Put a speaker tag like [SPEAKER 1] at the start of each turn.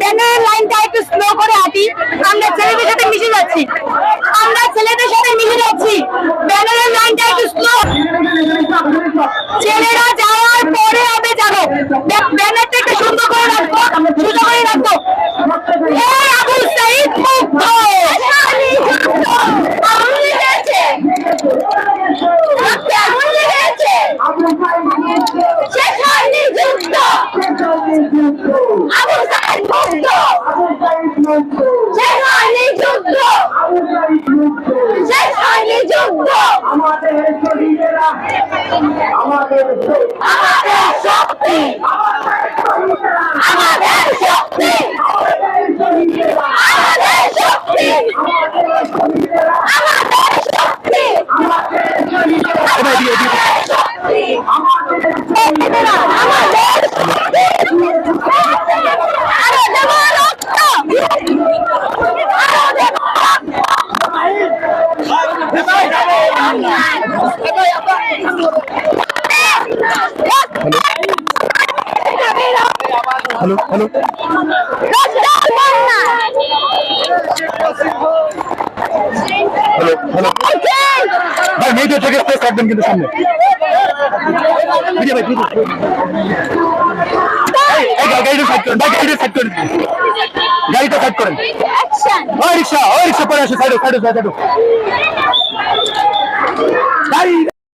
[SPEAKER 1] ব্যানারের লাইনটা একটু স্লো করে হাঁটি আমরা ছেলেদের সাথে মিশে যাচ্ছি। আমরা ছেলেদের সাথে মিশে যাচ্ছি। ব্যানারের লাইনটা একটু স্লো ছেলেরা যাওয়ার পরে হবে যাব ব্য- ব্যানারটা একটু সুন্দর করে রাখব, সুন্দর করে রাখব। আগুন লেগেছে
[SPEAKER 2] আমাদের
[SPEAKER 1] শক্তি! আমাদের শক্তি! আমাদের শক্তি! আমাদের শক্তি! আমাদের শক্তি!
[SPEAKER 3] হ্যালো হ্যালো হ্যালো হ্যালো ভাই মেয়েদের থেকে স্পেস রাখবেন কিন্তু সামনে। ভাই গাড়িটা সাইড করেন ভাই গাড়িটা সাইড করেন। গাড়িটা সাইড করেন। ওই রিক্সা ওই রিক্সা পরে আসে সাইডে সাইডে সাইডে।